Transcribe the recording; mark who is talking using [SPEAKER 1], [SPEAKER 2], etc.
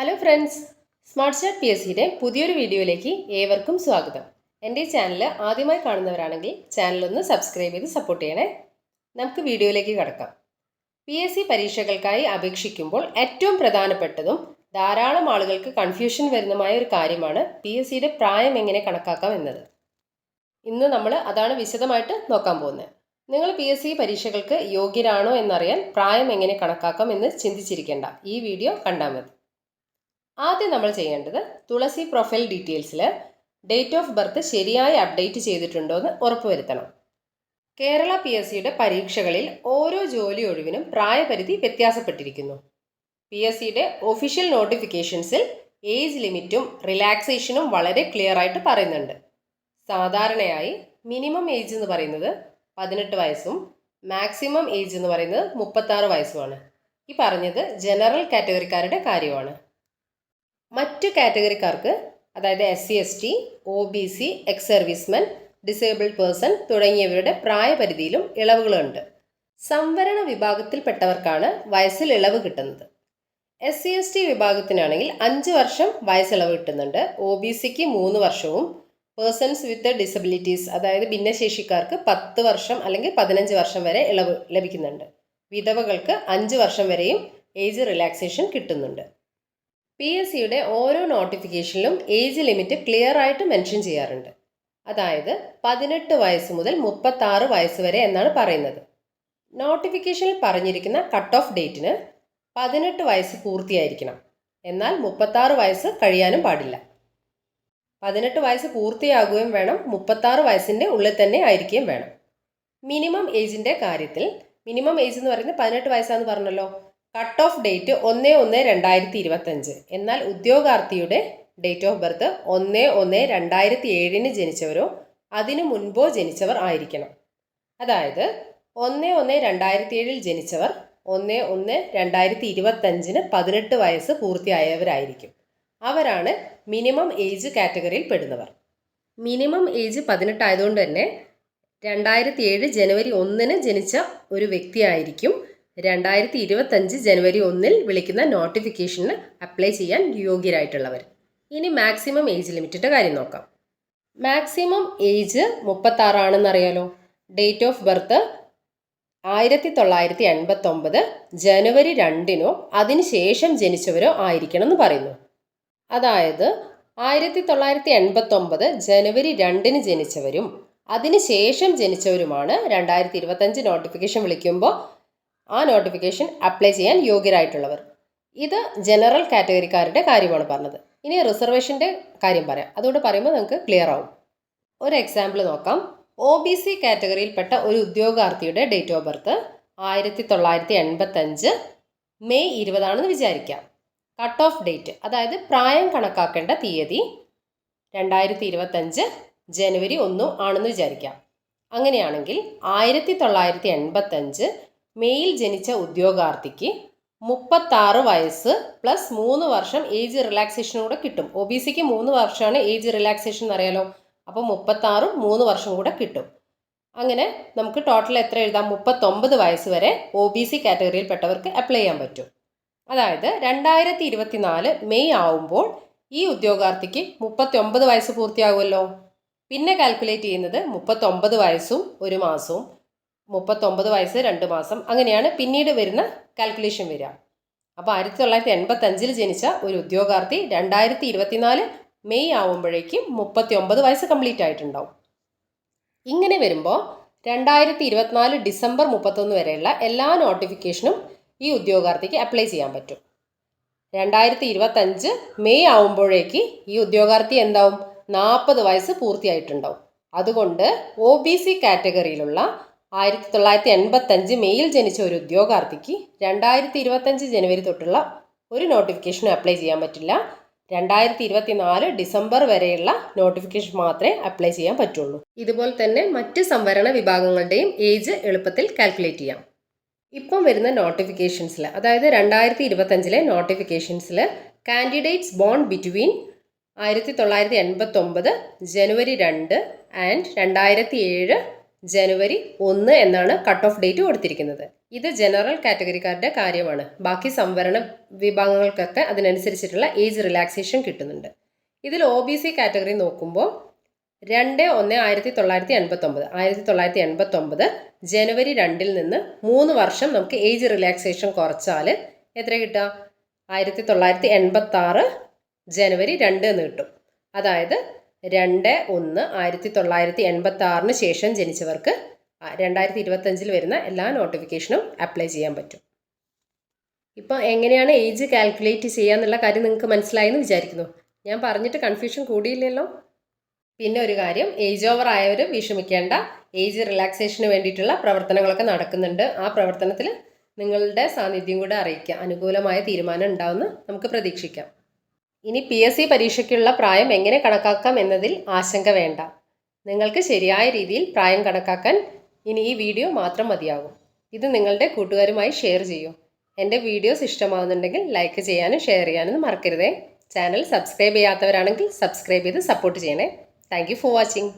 [SPEAKER 1] Hello friends smart short P S സിയുടെ പുതിയൊരു വീഡിയോയിലേക്ക് ഏവർക്കും സ്വാഗതം. എന്റെ ചാനൽ ആദ്യമായി കാണുന്നവരാണെങ്കിൽ ചാനലൊന്ന് സബ്സ്ക്രൈബ് ചെയ്ത് സപ്പോർട്ട് ചെയ്യണേ. നമുക്ക് വീഡിയോയിലേക്ക് കടക്കാം. പി എസ് സി പരീക്ഷകൾക്കായി അപേക്ഷിക്കുമ്പോൾ ഏറ്റവും പ്രധാനപ്പെട്ടതും ധാരാളം ആളുകൾക്ക് കൺഫ്യൂഷൻ വരുന്നതുമായ ഒരു കാര്യമാണ് പി എസ് സിയുടെ പ്രായം എങ്ങനെ കണക്കാക്കാം എന്നത്. ഇന്ന് നമ്മൾ അതാണ് വിശദമായിട്ട് നോക്കാൻ പോകുന്നത്. നിങ്ങൾ പി എസ് സി പരീക്ഷകൾക്ക് യോഗ്യരാണോ എന്നറിയാൻ പ്രായം എങ്ങനെ കണക്കാക്കാം എന്ന് ചിന്തിച്ചിരിക്കേണ്ട ഈ വീഡിയോ കണ്ടാൽ മതി. ആദ്യം നമ്മൾ ചെയ്യേണ്ടത് തുളസി പ്രൊഫൈൽ ഡീറ്റെയിൽസിൽ ഡേറ്റ് ഓഫ് ബർത്ത് ശരിയായി അപ്ഡേറ്റ് ചെയ്തിട്ടുണ്ടോ എന്ന് ഉറപ്പുവരുത്തണം. കേരള പി എസ് സിയുടെ പരീക്ഷകളിൽ ഓരോ ജോലി ഒഴിവിനും പ്രായപരിധി വ്യത്യാസപ്പെട്ടിരിക്കുന്നു. പി എസ് സിയുടെ ഒഫീഷ്യൽ നോട്ടിഫിക്കേഷൻസിൽ ഏജ് ലിമിറ്റും റിലാക്സേഷനും വളരെ ക്ലിയർ ആയിട്ട് പറയുന്നുണ്ട്. സാധാരണയായി മിനിമം ഏജ് എന്ന് പറയുന്നത് പതിനെട്ട് വയസ്സും മാക്സിമം ഏജ് എന്ന് പറയുന്നത് മുപ്പത്താറ് വയസ്സുമാണ്. ഈ പറഞ്ഞത് ജനറൽ കാറ്റഗറിക്കാരുടെ കാര്യമാണ്. മറ്റു കാറ്റഗറിക്കാർക്ക് അതായത് S C S T O B C ex servicemen disabled person തുടങ്ങിയവരുടെ പ്രായപരിധിയിലും ഇളവുകളുണ്ട്. സംവരണ വിഭാഗത്തിൽപ്പെട്ടവർക്കാണ് വയസ്സിൽ ഇളവ് കിട്ടുന്നത്. എസ് സി എസ് ടി വിഭാഗത്തിനാണെങ്കിൽ അഞ്ച് വർഷം വയസ്സിളവ് കിട്ടുന്നുണ്ട്. ഒ ബി സിക്ക് മൂന്ന് വർഷവും പേഴ്സൺസ് വിത്ത് ഡിസബിലിറ്റീസ് അതായത് ഭിന്നശേഷിക്കാർക്ക് പത്ത് വർഷം അല്ലെങ്കിൽ പതിനഞ്ച് വർഷം വരെ ഇളവ് ലഭിക്കുന്നുണ്ട്. വിധവകൾക്ക് അഞ്ച് വർഷം വരെയും ഏജ് റിലാക്സേഷൻ കിട്ടുന്നുണ്ട്. പി എസ് സിയുടെ ഓരോ നോട്ടിഫിക്കേഷനിലും ഏജ് ലിമിറ്റ് ക്ലിയർ ആയിട്ട് മെൻഷൻ ചെയ്യാറുണ്ട്. അതായത് പതിനെട്ട് വയസ്സ് മുതൽ മുപ്പത്താറ് വയസ്സ് വരെ എന്നാണ് പറയുന്നത്. നോട്ടിഫിക്കേഷനിൽ പറഞ്ഞിരിക്കുന്ന കട്ട് ഓഫ് ഡേറ്റിന് പതിനെട്ട് വയസ്സ് പൂർത്തിയായിരിക്കണം. എന്നാൽ മുപ്പത്താറ് വയസ്സ് കഴിയാനും പാടില്ല. പതിനെട്ട് വയസ്സ് പൂർത്തിയാകുകയും വേണം. മുപ്പത്താറ് വയസ്സിന്റെ ഉള്ളിൽ തന്നെ ആയിരിക്കുകയും വേണം. മിനിമം ഏജിന്റെ കാര്യത്തിൽ മിനിമം ഏജ് എന്ന് പറയുന്നത് പതിനെട്ട് വയസ്സാന്ന് പറഞ്ഞല്ലോ. കട്ട് ഓഫ് ഡേറ്റ് ഒന്ന് ഒന്ന് രണ്ടായിരത്തി ഇരുപത്തഞ്ച് എന്നാൽ ഉദ്യോഗാർത്ഥിയുടെ ഡേറ്റ് ഓഫ് ബർത്ത് ഒന്ന് ഒന്ന് രണ്ടായിരത്തി ഏഴിന് ജനിച്ചവരോ അതിനു മുൻപോ ജനിച്ചവർ ആയിരിക്കണം. അതായത് ഒന്ന് ഒന്ന് രണ്ടായിരത്തി ഏഴിൽ ജനിച്ചവർ ഒന്ന് ഒന്ന് രണ്ടായിരത്തി ഇരുപത്തഞ്ചിന് പതിനെട്ട് വയസ്സ് പൂർത്തിയായവരായിരിക്കും. അവരാണ് മിനിമം ഏജ് കാറ്റഗറിയിൽ പെടുന്നവർ. മിനിമം ഏജ് പതിനെട്ടായതുകൊണ്ട് തന്നെ രണ്ടായിരത്തി ഏഴ് ജനുവരി ഒന്നിന് ജനിച്ച ഒരു വ്യക്തിയായിരിക്കും രണ്ടായിരത്തി ഇരുപത്തഞ്ച് ജനുവരി ഒന്നിൽ വിളിക്കുന്ന നോട്ടിഫിക്കേഷന് അപ്ലൈ ചെയ്യാൻ യോഗ്യരായിട്ടുള്ളവർ. ഇനി മാക്സിമം ഏജ് ലിമിറ്റിന്റെ കാര്യം നോക്കാം. മാക്സിമം ഏജ് മുപ്പത്താറാണെന്നറിയാലോ. ഡേറ്റ് ഓഫ് ബർത്ത് ആയിരത്തി തൊള്ളായിരത്തി എൺപത്തൊമ്പത് ജനുവരി രണ്ടിനോ അതിനുശേഷം ജനിച്ചവരോ ആയിരിക്കണം എന്ന് പറയുന്നു. അതായത് ആയിരത്തി തൊള്ളായിരത്തി എൺപത്തൊമ്പത് ജനുവരി രണ്ടിന് ജനിച്ചവരും അതിനുശേഷം ജനിച്ചവരുമാണ് രണ്ടായിരത്തി ഇരുപത്തഞ്ച് നോട്ടിഫിക്കേഷൻ വിളിക്കുമ്പോൾ ആ നോട്ടിഫിക്കേഷൻ അപ്ലൈ ചെയ്യാൻ യോഗ്യരായിട്ടുള്ളവർ. ഇത് ജനറൽ കാറ്റഗറിക്കാരുടെ കാര്യമാണ് പറഞ്ഞത്. ഇനി റിസർവേഷന്റെ കാര്യം പറയാം. അതുകൊണ്ട് പറയുമ്പോൾ നിങ്ങൾക്ക് ക്ലിയർ ആവും. ഒരു എക്സാമ്പിൾ നോക്കാം. ഒ ബി സി കാറ്റഗറിയിൽപ്പെട്ട ഒരു ഉദ്യോഗാർത്ഥിയുടെ ഡേറ്റ് ഓഫ് ബർത്ത് ആയിരത്തി തൊള്ളായിരത്തി എൺപത്തഞ്ച് മെയ് ഇരുപതാണെന്ന് വിചാരിക്കാം. കട്ട് ഓഫ് ഡേറ്റ് അതായത് പ്രായം കണക്കാക്കേണ്ട തീയതി രണ്ടായിരത്തി ഇരുപത്തഞ്ച് ജനുവരി ഒന്നും ആണെന്ന് വിചാരിക്കാം. അങ്ങനെയാണെങ്കിൽ ആയിരത്തി തൊള്ളായിരത്തി എൺപത്തഞ്ച് മെയ്യിൽ ജനിച്ച ഉദ്യോഗാർത്ഥിക്ക് മുപ്പത്താറ് വയസ്സ് പ്ലസ് മൂന്ന് വർഷം ഏജ് റിലാക്സേഷൻ കൂടെ കിട്ടും. ഒ ബി സിക്ക് മൂന്ന് വർഷമാണ് ഏജ് റിലാക്സേഷൻ എന്നറിയാലോ? അപ്പോൾ മുപ്പത്താറും മൂന്ന് വർഷം കൂടെ കിട്ടും. അങ്ങനെ നമുക്ക് ടോട്ടൽ എത്ര എഴുതാം? മുപ്പത്തൊമ്പത് വയസ്സ് വരെ ഒ ബി സി കാറ്റഗറിയിൽപ്പെട്ടവർക്ക് അപ്ലൈ ചെയ്യാൻ പറ്റും. അതായത് രണ്ടായിരത്തി ഇരുപത്തിനാല് മെയ് ആവുമ്പോൾ ഈ ഉദ്യോഗാർത്ഥിക്ക് മുപ്പത്തി ഒമ്പത് വയസ്സ് പൂർത്തിയാകുമല്ലോ. പിന്നെ കാൽക്കുലേറ്റ് ചെയ്യുന്നത് മുപ്പത്തൊമ്പത് വയസ്സും ഒരു മാസവും മുപ്പത്തൊമ്പത് വയസ്സ് രണ്ട് മാസം. അങ്ങനെയാണ് പിന്നീട് വരുന്ന കാൽക്കുലേഷൻ വരിക. അപ്പോൾ ആയിരത്തി തൊള്ളായിരത്തി എൺപത്തഞ്ചിൽ ജനിച്ച ഒരു ഉദ്യോഗാർത്ഥി രണ്ടായിരത്തി ഇരുപത്തിനാല് മെയ് ആവുമ്പോഴേക്കും മുപ്പത്തി ഒമ്പത് വയസ്സ് കംപ്ലീറ്റ് ആയിട്ടുണ്ടാവും. ഇങ്ങനെ വരുമ്പോൾ രണ്ടായിരത്തി ഇരുപത്തിനാല് ഡിസംബർ മുപ്പത്തൊന്ന് വരെയുള്ള എല്ലാ നോട്ടിഫിക്കേഷനും ഈ ഉദ്യോഗാർത്ഥിക്ക് അപ്ലൈ ചെയ്യാൻ പറ്റും. രണ്ടായിരത്തി ഇരുപത്തഞ്ച് മെയ് ആവുമ്പോഴേക്ക് ഈ ഉദ്യോഗാർത്ഥി എന്താവും? നാൽപ്പത് വയസ്സ് പൂർത്തിയായിട്ടുണ്ടാവും. അതുകൊണ്ട് ഒ ബി സി കാറ്റഗറിയിലുള്ള ആയിരത്തി തൊള്ളായിരത്തി എൺപത്തഞ്ച് മെയ്യിൽ ജനിച്ച ഒരു ഉദ്യോഗാർത്ഥിക്ക് രണ്ടായിരത്തി ഇരുപത്തഞ്ച് ജനുവരി തൊട്ടുള്ള ഒരു നോട്ടിഫിക്കേഷനും അപ്ലൈ ചെയ്യാൻ പറ്റില്ല. രണ്ടായിരത്തി ഇരുപത്തി നാല് ഡിസംബർ വരെയുള്ള നോട്ടിഫിക്കേഷൻ മാത്രമേ അപ്ലൈ ചെയ്യാൻ പറ്റുള്ളൂ. ഇതുപോലെ തന്നെ മറ്റ് സംവരണ വിഭാഗങ്ങളുടെയും ഏജ് എളുപ്പത്തിൽ കാൽക്കുലേറ്റ് ചെയ്യാം. ഇപ്പം വരുന്ന നോട്ടിഫിക്കേഷൻസിൽ അതായത് രണ്ടായിരത്തി ഇരുപത്തഞ്ചിലെ നോട്ടിഫിക്കേഷൻസിൽ കാൻഡിഡേറ്റ്സ് ബോൺ ബിറ്റ്വീൻ ആയിരത്തി തൊള്ളായിരത്തി എൺപത്തൊമ്പത് ജനുവരി രണ്ട് ആൻഡ് രണ്ടായിരത്തി ഏഴ് ജനുവരി ഒന്ന് എന്നാണ് കട്ട് ഓഫ് ഡേറ്റ് കൊടുത്തിരിക്കുന്നത്. ഇത് ജനറൽ കാറ്റഗറിക്കാരുടെ കാര്യമാണ്. ബാക്കി സംവരണ വിഭാഗങ്ങൾക്കൊക്കെ അതിനനുസരിച്ചിട്ടുള്ള ഏജ് റിലാക്സേഷൻ കിട്ടുന്നുണ്ട്. ഇതിൽ ഒ ബി സി കാറ്റഗറി നോക്കുമ്പോൾ രണ്ട് ഒന്ന് ആയിരത്തി തൊള്ളായിരത്തി എൺപത്തൊമ്പത്. ആയിരത്തി തൊള്ളായിരത്തി എൺപത്തൊമ്പത് ജനുവരി രണ്ടിൽ നിന്ന് മൂന്ന് വർഷം നമുക്ക് ഏജ് റിലാക്സേഷൻ കുറച്ചാൽ എത്ര കിട്ടുക? ആയിരത്തി തൊള്ളായിരത്തി എൺപത്തി ആറ് ജനുവരി രണ്ട് എന്ന് കിട്ടും. അതായത് രണ്ട് ഒന്ന് ആയിരത്തി തൊള്ളായിരത്തി എൺപത്തി ആറിന് ശേഷം ജനിച്ചവർക്ക് രണ്ടായിരത്തി ഇരുപത്തഞ്ചിൽ വരുന്ന എല്ലാ നോട്ടിഫിക്കേഷനും അപ്ലൈ ചെയ്യാൻ പറ്റും. ഇപ്പോൾ എങ്ങനെയാണ് ഏജ് കാൽക്കുലേറ്റ് ചെയ്യുക എന്നുള്ള കാര്യം നിങ്ങൾക്ക് മനസ്സിലായെന്ന് വിചാരിക്കുന്നു. ഞാൻ പറഞ്ഞിട്ട് കൺഫ്യൂഷൻ കൂടിയില്ലല്ലോ. പിന്നെ ഒരു കാര്യം ഏജ് ഓവർ ആയവർ വിഷമിക്കേണ്ട. ഏജ് റിലാക്സേഷന് വേണ്ടിയിട്ടുള്ള പ്രവർത്തനങ്ങളൊക്കെ നടക്കുന്നുണ്ട്. ആ പ്രവർത്തനത്തിൽ നിങ്ങളുടെ സാന്നിധ്യം കൂടെ അറിയിക്കുക. അനുകൂലമായ തീരുമാനം ഉണ്ടാവുമെന്ന് നമുക്ക് പ്രതീക്ഷിക്കാം. ഇനി പി എസ് സി പരീക്ഷയ്ക്കുള്ള പ്രായം എങ്ങനെ കണക്കാക്കാം എന്നതിൽ ആശങ്ക വേണ്ട. നിങ്ങൾക്ക് ശരിയായ രീതിയിൽ പ്രായം കണക്കാക്കാൻ ഇനി ഈ വീഡിയോ മാത്രം മതിയാകും. ഇത് നിങ്ങളുടെ കൂട്ടുകാരുമായി ഷെയർ ചെയ്യൂ. എന്റെ വീഡിയോസ് ഇഷ്ടമാകുന്നുണ്ടെങ്കിൽ ലൈക്ക് ചെയ്യാനും ഷെയർ ചെയ്യാനും മറക്കരുതേ. ചാനൽ സബ്സ്ക്രൈബ് ചെയ്യാത്തവരാണെങ്കിൽ സബ്സ്ക്രൈബ് ചെയ്ത് സപ്പോർട്ട് ചെയ്യണേ. Thank for watching.